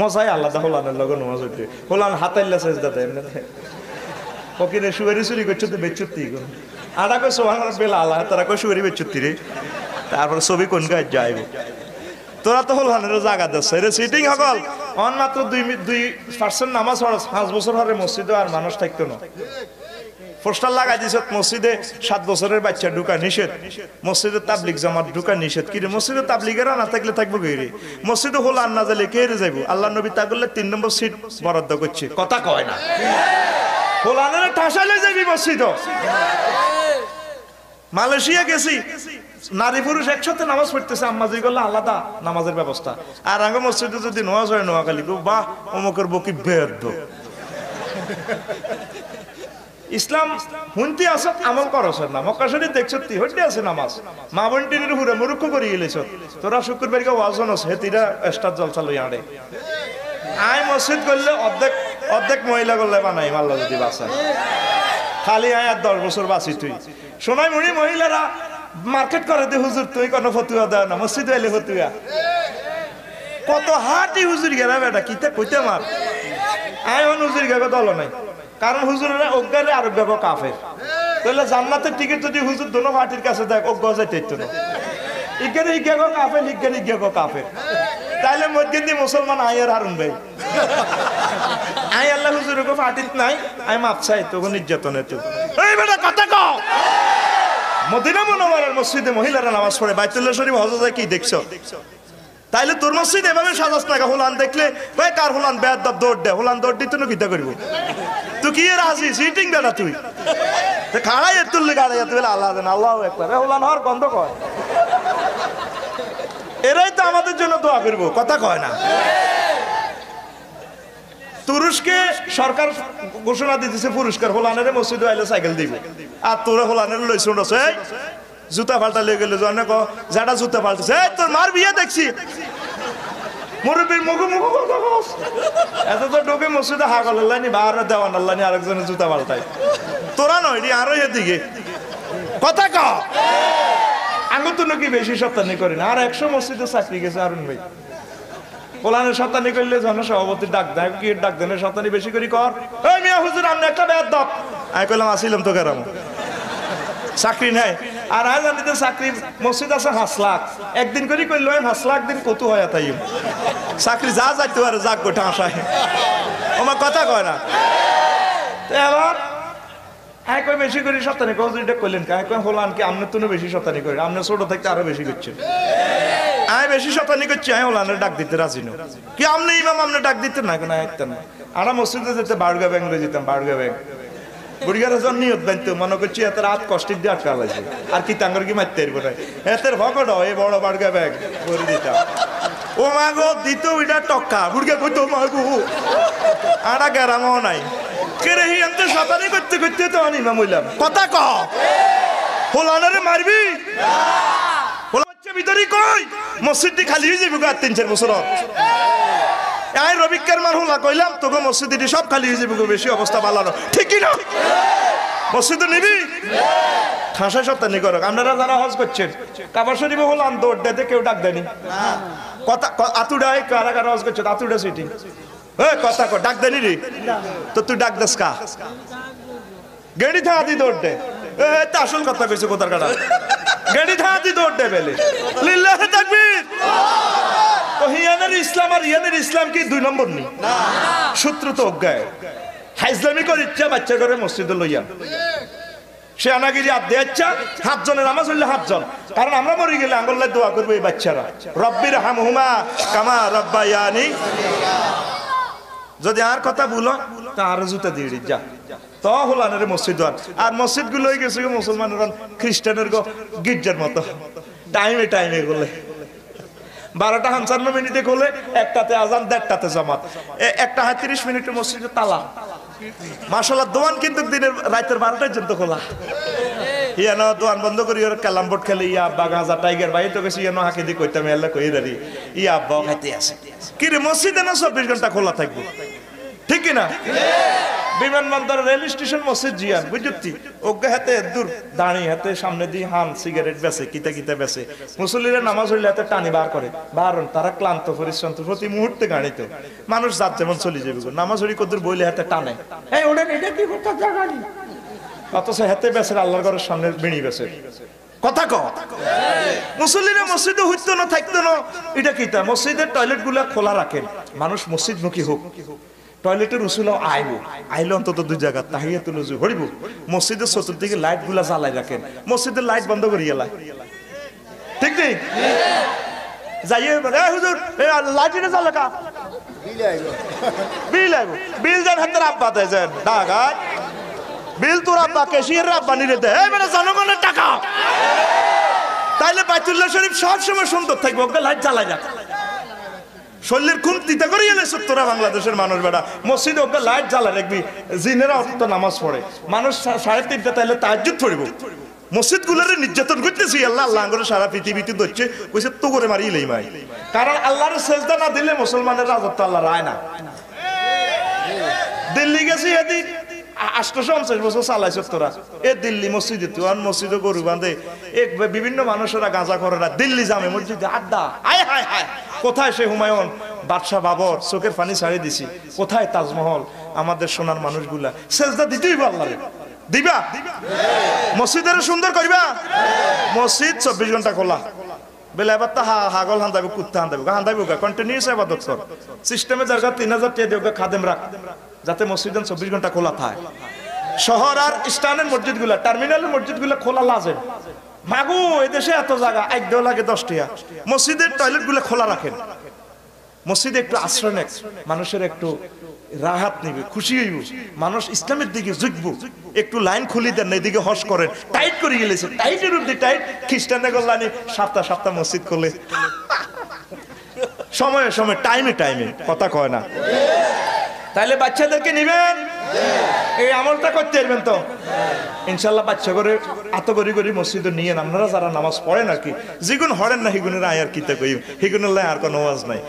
মজাই আল্লাহ হোলানের লগে নমাজ উঠে হোলান হাতাইল্লা শেষ দাদা এমনি ফকিরে সুয়ারি চুরি করছ তো বেচুত্তি কোন আটা কই সোহান বেলা আলা তারা কই সুয়ারি বেচুত্তি রে। তারপর ছবি কোন গায়ে যাইব? তোরা তো হোলানের জায়গা দিচ্ছে রে সিটিং হকল অন মাত্র দুই দুই পার্সেন্ট নামাজ পাঁচ বছর হরে মসজিদে আর মানুষ থাকতো না। পোস্টার লাগাই দিছে মসজিদে সাত বছরের বাচ্চা ঢুকা নিষেধ। মসজিদে তাবলিক জামাত ঢুকা নিষেধ। কি রে, মসজিদে তাবলিগেরা না থাকলে থাকব রে? মসজিদে হল আর না যালে কে রে যাইবো? আল্লাহ নবী তা করলে তিন নম্বর সিট বরাদ্দ করছে। কথা কয় না। হোলানের ঠাসালে যাবি মসজিদ। মালয়েশিয়া গেছি। নারী পুরুষ একসাথে নামাজ পড়তেছে আম্মাজি করলে আলাদা নামাজের ব্যবস্থা। আর আগে মসজিদে যদি নোয়াজ হয় নোয়াখালী বাহ, অমুকের বকি বেদ ইসলাম হুনতি আছে আমল করছ না। মক্কা শরীফ দেখছ তি হইতে আছে নামাজ। মা বোন টিনের হুরে মুরুক্ষ করি গেলেছ তোরা শুক্রবার কে ওয়াজন আছে হেতিরা স্টার জলসা লই আড়ে আয় মসজিদ করলে অর্ধেক অর্ধেক মহিলা করলে বানাই মাল্লা যদি বাসা খালি আয় আর দশ বছর বাঁচি তুই। সোনাই মুড়ি মহিলারা মার্কেট করে দে, হুজুর, তুই কোনো ফতুয়া দেয় না, মসজিদ এলে ফতুয়া। কত হাটি হুজুর গেরা বেটা, কিতে কইতে মার আয় হুজুর গেবে দল নাই। কারণ হুজুরেরা অজ্ঞারে আরোগ্য কাফের। তাহলে জান্নাতের টিকিট যদি হুজুর দোনো পার্টির কাছে দেখ অজ্ঞ যাইতে না ইজ্ঞানে ইজ্ঞা গো কাফের, ইজ্ঞানে ইজ্ঞা কাফের। তাইলে মধ্যে দিয়ে মুসলমান আয়ের হারুন ভাই। আই আল্লাহ হুজুর গো পার্টিত নাই, আই মাপ চাই তখন নির্যাতনে তো এই বেটা কথা কও। মদিনা মনোয়ারের মসজিদে মহিলারা নামাজ পড়ে, বাইতুল্লাহ শরীফ হজ যায় কি দেখছ? তাইলে তোর মসজিদ এভাবে সাজাস না হোলান দেখলে, ভাই কার হোলান? বেয়ার দাব দৌড় দে, হোলান দৌড় দিতে না কিতা করব? কি আসি সিটিং বেড়া তুই। খাড়াই এর তুললে গাড়াই তুই আল্লাহ আল্লাহ একবার। হোলান হওয়ার গন্ধ কয়। এরাই তো আমাদের জন্য দোয়া করব, কথা কয় না। তুরস্কে সরকার ঘোষণা দিতেছে পুরস্কার, হোলানের মসজিদে আইলে সাইকেল দিবে। আর তোরা হোলানের লই জুতা পাল্টা লেগে গেলে জানে ক? যাটা জুতা পাল্টেছে এই তোর মার বিয়ে দেখছি। মুরব্বীর মুখু মুখু কথা। এত তো ঢোকে মসজিদে হাগল আল্লাহনি বার দেওয়ান আল্লাহনি আরেকজনের জুতা পাল্টায়। তোরা নয় আরও এদিকে। কথা ক। আঙ্গুর তো নাকি বেশি সপ্তাহে করি না। আর একশো মসজিদে চাকরি গেছে আরুন ভাই। পোলানের সত্তানি করলে জন সভাপতি ডাক দেয়, কি ডাক দেন সত্তানি বেশি করে কর। ওই মিয়া হুজুর, আপনি একটা বেদ দাও। আমি কইলাম, আসিলাম তো কেরাম চাকরি নাই। আর আজ আমি তো চাকরি, মসজিদ আছে হাঁস লাখ। একদিন করে আমি হাঁস লাখ দিন কত হয় তাই চাকরি যা যাইতে পারে যাক গোটা আসায় আমার কথা কয় না। এবার সপ্তাহে কৌজুরিটা করলেন কে? ছোট থাকতে আরও আমি ওলানের ডাক দিতে রাজি ইমাম ডাক না মসজিদে যেতে বাড়গা ব্যাংক লয়ে যেতাম বাড়গা ব্যাংক। বুড়িগার যখন নিয়ত বানতো মনে করছি এত রাত কষ্টের দিয়ে আটকা লাগছে। আর কি তাঙ্গর কি মারতে পারব না এতের ভকট এই বড় বাড়গা ব্যাংক করে দিতাম। ও মা গো, দিত ওইটা টক্কা, বুড়গা কইতো, মা গো, আড়া গেরামও নাই। কেরে হি আনতে শতানি করতে করতে তো আমি ইমাম হইলাম কথা ক হোলানারে মারবি? হোলা ভিতরে কই? মসজিদটি খালি হয়ে যাবে আর তিন, চার বছর। আই রবিকার মান হোলা কইলাম তোকে মসজিদটি সব খালি হয়ে যাবে বেশি অবস্থা ভালো ঠিকই না? মসজিদ নিবি? ঠাঁসা সত্তানি করক আপনারা যারা হজ করছেন, কাবার শরীফে হলাম দৌড় দেতে কেউ ডাক দেয়নি। কথা আতুডায় কারা কারা হজ করছে আতুডা সিটি। এ, কথা কর ডাক দেনি রে? তো তুই ডাক দেস কা? গেড়ি থা দি। দৌড় দে এ আসল কথা কইছে কোতার কাটা গেড়ি থা দি দৌড় দে বেলে। লিল্লাহি তাকবীর। তো হিয়ানের ইসলাম আর ইয়ানের ইসলাম কি দুই নম্বর নি। সূত্র তো অজ্ঞায়। হাইজলামি করে ইচ্ছা বাচ্চা করে মসজিদে লইয়া। সে আনাগিরি আর দেয়াচ্ছা হাত জনের নামাজ হইলে হাত জন কারণ আমরা মরে গেলে আঙ্গল্লায় দোয়া করব এই বাচ্চারা। রব্বির হামহুমা কামা রব্বায়ানি। যদি আর কথা বলো তা আরও জুতা দিয়ে যা। তো হলানের মসজিদ আর। মসজিদগুলো হয়ে গেছে মুসলমানের খ্রিস্টানের গো গির্জার মতো। টাইমে টাইমে গুলো। বারোটা পঞ্চান্ন মিনিটে খোলে একটাতে আজান, দেড়টাতে জামাত। একটা হয় তিরিশ মিনিটে মসজিদে তালা। মাসাল্লাহ দোয়ান কিন্তু দিনের রাতের বারোটায় পর্যন্ত খোলা। ইয়া না দোয়ান বন্ধ করি বোর্ড খেলে, ইয়া আব্বা তো গেছি ইয়া হাঁকি দি কইতাম এল্লা কই দাঁড়ি ইয়া আব্বা খাইতে আছে কি রে মসজিদে না খোলা থাকব? ঠিক কি না? বিমানবন্দর রেল স্টেশন মসজিদ জিয়ান বুঝতি। ওকে হাতে দূর দাঁড়িয়ে হাতে সামনে দিয়ে হান সিগারেট বেচে কিতা কিতা বেচে মুসল্লিরা নামাজ হইলে হাতে টানি বার করে। বারণ তারা ক্লান্ত পরিশ্রান্ত প্রতি মুহূর্তে গাড়িত। মানুষ যার যেমন চলে যাবে। নামাজ হরি কদুর বইলে হাতে টানে। এই ওটা এটা কি কথা জাগানি অথচ হাতে বেচে আল্লাহর ঘরের সামনে বিড়ি বেচে কথা ক। মুসল্লিরা মসজিদে হইতো না থাকতো না। এটা কিতা মসজিদের টয়লেটগুলা খোলা রাখেন। মানুষ মসজিদ মুখী হোক। টয়লেটের উসুল আইবো। আইলে অন্তত দুই জায়গা তাহিয়াতুল উজু হরিব মসজিদের চতুর্দিকে লাইটগুলা জ্বালাই রাখেন। মসজিদের লাইট বন্ধ করি গেলা ঠিক নেই? যাইয়ে "এই হুজুর লাইট এটা জ্বালা কা? বিল আইবো। বিল যান হাতের আব্বা দেয় যান। ডাগায় বিল তোর আব্বা কেশিয়ার আব্বা নিরে দেয় এই মানে জনগণের টাকা। তাইলে বাইতুল্লাহ শরীফ সব সময় সুন্দর থাকবে ওকে লাইট জ্বালাই রাখ। শরীরের খুন তিতা করে এলে তোরা বাংলাদেশের মানুষ বেড়া মসজিদে ওকে লাইট জ্বালা রাখবি জিনেরা অত নামাজ পড়ে। মানুষ সাড়ে তিনটা তাইলে তাজ্জুদ পড়িব। মসজিদ গুলোরে নির্যাতন করতেছি, আল্লাহ আল্লাহ করে সারা পৃথিবীতে ধরছে, কইছে তো করে মারি ইলেই মাই। কারণ আল্লাহর সেজদা না দিলে মুসলমানের রাজত্ব আল্লাহ রায় না। দিল্লি গেছি এদিন আষ্টশো পঞ্চাশ বছর চালাইছ তোরা এ দিল্লি মসজিদে তুই আন মসজিদে গরু বাঁধে। এক বিভিন্ন মানুষেরা গাঁজা করে না। দিল্লি জামে মসজিদে আড্ডা। আয় হায় হায়। কোথায় সে হুমায়ুন? বাদশাহ বাবর, চোখের পানি ছাড়িয়ে দিছি। কোথায় তাজমহল? আমাদের সোনার মানুষগুলা। সেজদা দিতেই পারলাম দিবা? মসজিদের সুন্দর করিবা? মসজিদ চব্বিশ ঘণ্টা খোলা। বেলা এবার তা হাগল হান্দাইব, কুত্তা হান্দাইব। হান্দাইব কন্টিনিউস এবার দক্ষর সিস্টেমে জায়গা তিন হাজার টাকা দিয়ে খাদেম রাখ। যাতে মসজিদ চব্বিশ ঘণ্টা খোলা থাকে। শহর আর স্টানের মসজিদগুলা টার্মিনালের মসজিদগুলা খোলা লাজেন মাগু এই দেশে এত জায়গা, এক দেও লাগে দশ টাকা মসজিদের টয়লেটগুলা খোলা রাখেন। মসজিদে একটু আশ্রয় নেক, মানুষের একটু রাহাত নিবে, খুশি হইব। মানুষ ইসলামের দিকে ঝুঁকবো। একটু লাইন খুলি দেন না এদিকে হস করেন। টাইট করে গেলেছে, টাইটের উপরে টাইট। খ্রিস্টানে করলানি সপ্তাহ সপ্তাহ মসজিদ করলে সময়ে সময়ে, টাইমে টাইমে, কথা কয় না। তাইলে বাচ্চাদেরকে নিবেন। এই আমলটা করতে পারবেন তো? ইনশাল্লাহ বাচ্চা করে আত করি করি মসজিদে নিয়ে আপনারা যারা নামাজ পড়েন আর কি, যেগুন হরেন না হিগুনের আর কিতা কই হিগুনের আর কোনো নামাজ নাই।